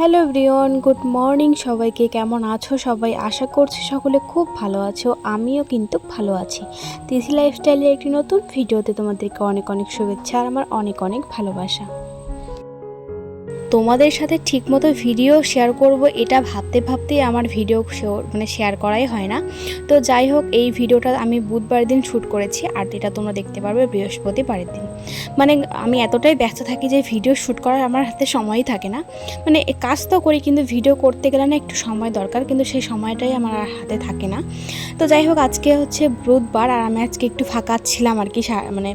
Hello Brian good morning সবাইকে। কেমন আছো সবাই? আশা করছি সকলে খুব ভালো আছো, আমিও কিন্তু ভালো আছি। তিথি লাইফস্টাইলের একটি নতুন ভিডিওতে তোমাদেরকে অনেক অনেক শুভেচ্ছা আর আমার অনেক অনেক ভালোবাসা। তোমাদের সাথে ঠিকমতো ভিডিও শেয়ার করব, এটা ভাবতে ভাবতেই আমার ভিডিও মানে শেয়ার করাই হয় না। তো যাই হোক, এই ভিডিওটা আমি বুধবার দিন শ্যুট করেছি, আর এটা তোমরা দেখতে পারবে বৃহস্পতিবারের দিন। মানে আমি এতটাই ব্যস্ত থাকি যে ভিডিও শ্যুট করার আমার হাতে সময়ই থাকে না। মানে কাজ তো করি, কিন্তু ভিডিও করতে গেলে না একটু সময় দরকার, কিন্তু সেই সময়টাই আমার আর হাতে থাকে না। তো যাই হোক, আজকে হচ্ছে বুধবার, আর আমি আজকে একটু ফাঁকা ছিলাম আর কি মানে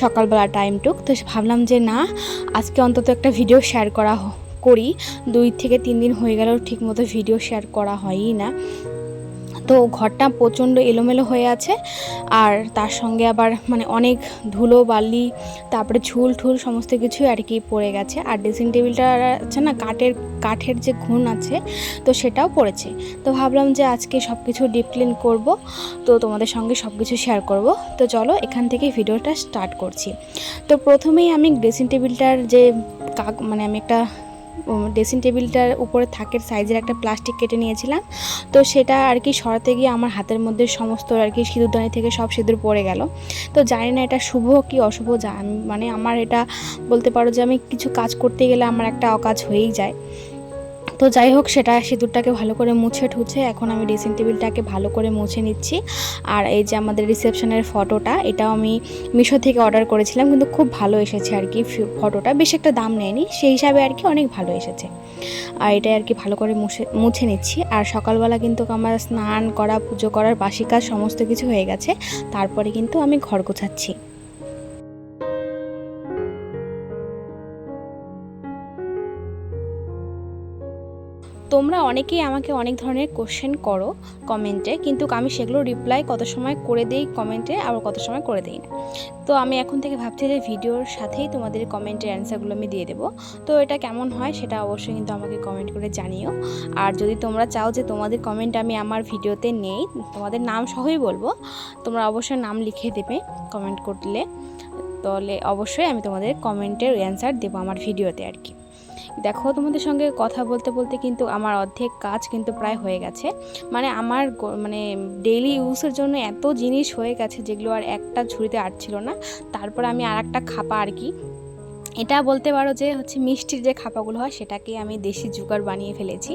সকালবেলা টাইমটুক তো ভাবলাম যে না, আজকে অন্তত একটা ভিডিও শেয়ার করা করি, দুই থেকে তিন দিন হয়ে গেলেও ঠিকমতো ভিডিও শেয়ার করা হয়ই না। তো ঘরটা প্রচণ্ড এলোমেলো হয়ে আছে, আর তার সঙ্গে আবার মানে অনেক ধুলো, বালি, তারপরে ঝুল ঠুল সমস্ত কিছুই আর কি পড়ে গেছে। আর ড্রেসিং টেবিলটা আছে না, কাঠের কাঠের যে ঘুণ আছে, তো সেটাও পড়েছে। তো ভাবলাম যে আজকে সব কিছু ডিপ ক্লিন করব, তো তোমাদের সঙ্গে সব কিছু শেয়ার করব। তো চলো এখান থেকে ভিডিওটা স্টার্ট করছি। তো প্রথমেই আমি ড্রেসিং টেবিলটার যে কাক মানে আমি একটা ড্রেসিং টেবিলটার উপরে থাকের সাইজের একটা প্লাস্টিক কেটে নিয়েছিলাম। তো সেটা আর কি সরাতে গিয়ে আমার হাতের মধ্যে সমস্ত আর কি সিঁদুরদানি থেকে সব সিঁদুর পড়ে গেল। তো জানি না এটা শুভ কি অশুভ মানে আমার এটা বলতে পারো যে আমি কিছু কাজ করতে গেলে আমার একটা অকাজ হয়েই যায়। তো যাই হোক, সেটা সিঁদুরটাকে ভালো করে মুছে ঠুছে। এখন আমি ড্রেসিং টেবিলটাকে ভালো করে মুছে নিচ্ছি। আর এই যে আমাদের রিসেপশনের ফটোটা, এটাও আমি মিশো থেকে অর্ডার করেছিলাম, কিন্তু খুব ভালো এসেছে আর কি ফটোটা। বেশ একটা দাম নেয়নি, সেই হিসাবে আর কি অনেক ভালো এসেছে। আর এটাই আর কি ভালো করে মুছে মুছে নিচ্ছি। আর সকালবেলা কিন্তু আমার স্নান করা, পুজো করার বাসি কাজ সমস্ত কিছু হয়ে গেছে। তারপরে কিন্তু আমি ঘর গোছাচ্ছি। তোমরা অনেকেই আমাকে অনেক ধরনের কোশ্চেন করো কমেন্টে কিন্তু আমি সেগুলো রিপ্লাই কত সময় করে দেই কমেন্টে আবার কত সময় করে দেই না। তো আমি এখন থেকে ভাবছি যে ভিডিওর সাথেই তোমাদের কমেন্টের অ্যান্সারগুলো আমি দিয়ে দেবো। তো এটা কেমন হয় সেটা অবশ্যই কিন্তু আমাকে কমেন্ট করে জানিও। আর যদি তোমরা চাও যে তোমাদের কমেন্ট আমি আমার ভিডিওতে নেই, তোমাদের নাম সহই বলব, তোমরা অবশ্যই নাম লিখে দেবে কমেন্ট করলে। তাহলে অবশ্যই আমি তোমাদের কমেন্টের অ্যান্সার দেবো আমার ভিডিওতে আর কি। দেখো, তোমাদের সঙ্গে কথা বলতে বলতে কিন্তু আমার অর্ধেক কাজ কিন্তু প্রায় হয়ে গেছে। মানে আমার মানে ডেইলি ইউজের জন্য এত জিনিস হয়ে গেছে যেগুলো আর একটা ঝুড়িতে আটছিল না। তারপর আমি আর একটা খাপা আর কি এটা বলতে পারো যে হচ্ছে মিষ্টির যে খাপাগুলো হয়, সেটাকে আমি দেশি জুগার বানিয়ে ফেলেছি।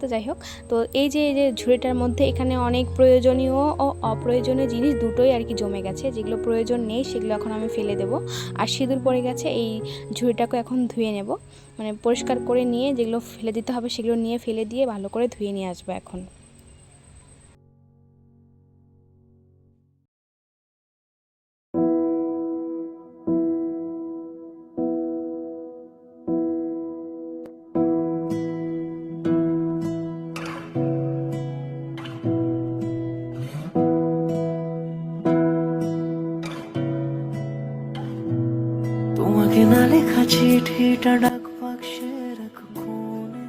তো যাই হোক, তো এই যে এই যে ঝুড়িটার মধ্যে এখানে অনেক প্রয়োজনীয় ও অপ্রয়োজনীয় জিনিস দুটোই আর কি জমে গেছে। যেগুলো প্রয়োজন নেই, সেগুলো এখন আমি ফেলে দেবো। আর সিঁদুর পড়ে গেছে, এই ঝুড়িটাকে এখন ধুয়ে নেব। মানে পরিষ্কার করে নিয়ে যেগুলো ফেলে দিতে হবে, সেগুলো নিয়ে ফেলে দিয়ে ভালো করে ধুয়ে নিয়ে আসব এখন। তোমাকে না লেখা চিঠিটা ডাক বাক্সে কোণে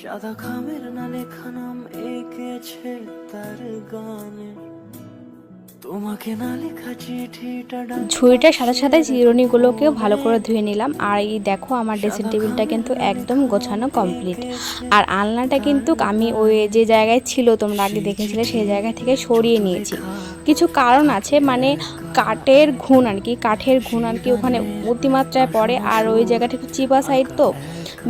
সাদা খামের না লেখা নাম এঁকেছে তার গানে তোমাকে না লেখা চিঠিটা ডাক ঝুড়িটার সাথে সাথে চিরুনিগুলোকেও ভালো করে ধুয়ে নিলাম। আর এই দেখো আমার ড্রেসিং টেবিলটা কিন্তু একদম গোছানো কমপ্লিট। আর আলনাটা কিন্তু আমি ওই যে জায়গায় ছিল তোমরা আগে দেখেছিলে সেই জায়গা থেকে সরিয়ে নিয়েছি। কিছু কারণ আছে মানে কাঠের ঘুণ আর কি, কাঠের ঘুণ আর কি ওখানে অতিমাত্রায় পড়ে। আর ওই জায়গাটা একটু চিপা সাইড তো।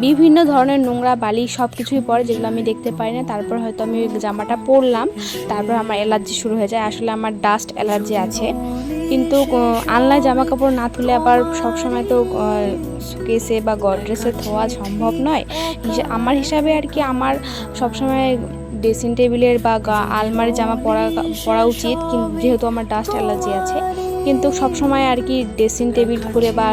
বিভিন্ন ধরনের নোংরা বালি সব কিছুই পড়ে, যেগুলো আমি দেখতে পাই না। তারপর হয়তো আমি ওই জামাটা পরলাম, তারপর আমার অ্যালার্জি শুরু হয়ে যায়। আসলে আমার ডাস্ট অ্যালার্জি আছে। কিন্তু আনলাইন জামা কাপড় না তুলে আবার সবসময় তো কেসে বা গডরেসে ধোয়া সম্ভব নয়। আমার হিসাবে আর কি আমার সবসময় ড্রেসিং টেবিলের বা আলমারি জামা পরা পরা উচিত কিন্তু যেহেতু আমার ডাস্ট অ্যালার্জি আছে। কিন্তু সব সময় আর কি ড্রেসিং টেবিল খুলে বা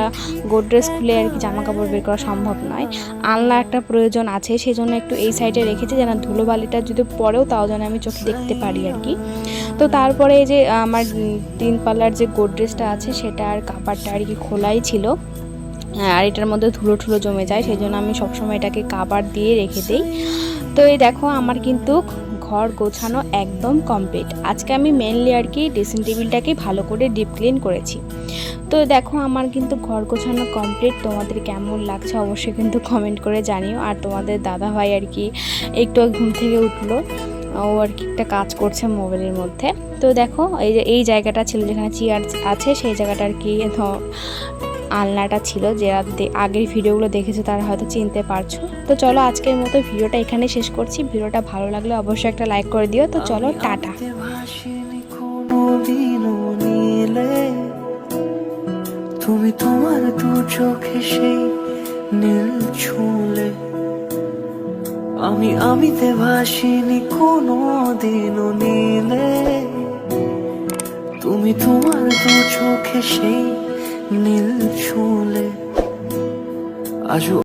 গোডরেজ খুলে আর কি জামা কাপড় বের করা সম্ভব নয়। আলনা একটা প্রয়োজন আছে সেই জন্য একটু এই সাইডে রেখেছি যেন ধুলোবালিটা যদি পরেও তাও যেন আমি চোখে দেখতে পারি আর কি। তো তারপরে এই যে আমার তিন পাল্লার যে গোডরেজটা আছে, সেটা আর কাপড়টা আর কি খোলাই ছিল। আর এটার মধ্যে ধুলো ঠুলো জমে যায় সেই জন্য আমি সবসময় এটাকে কাবার দিয়ে রেখে দিই। তো এই দেখো, আমার কিন্তু ঘর গোছানো একদম কমপ্লিট আজকে আমি মেনলি আর কি ড্রেসিং টেবিলটাকে ভালো করে ডিপ ক্লিন করেছি। তো দেখো, আমার কিন্তু ঘর গোছানো কমপ্লিট তোমাদের কেমন লাগছে অবশ্যই কিন্তু কমেন্ট করে জানিও। আর তোমাদের দাদা ভাই আর কি একটু ঘুম থেকে উঠল। ও আর কি একটা কাজ করছে মোবাইলের মধ্যে। তো দেখো, এই যে, এই জায়গাটা ছিল যেখানে চেয়ার আছে, সেই জায়গাটা আর কি আলনাটা ছিল যে আগের ভিডিওগুলো দেখেছ তারা হয়তো চিনতে পারছ। তো চলো আজকের মতো ভিডিওটা এখানে শেষ করছি। ভিডিওটা ভালো লাগলে অবশ্যই একটা লাইক করে দিও। তো চলো টাটা। তুমি তোমার দু চোখে সেই নীল ছুঁলে। আমি আমিতে ভাসিনি কোনোদিনও নীলে। তুমি তোমার দু চোখে সেই নীল ছুঁলে আজও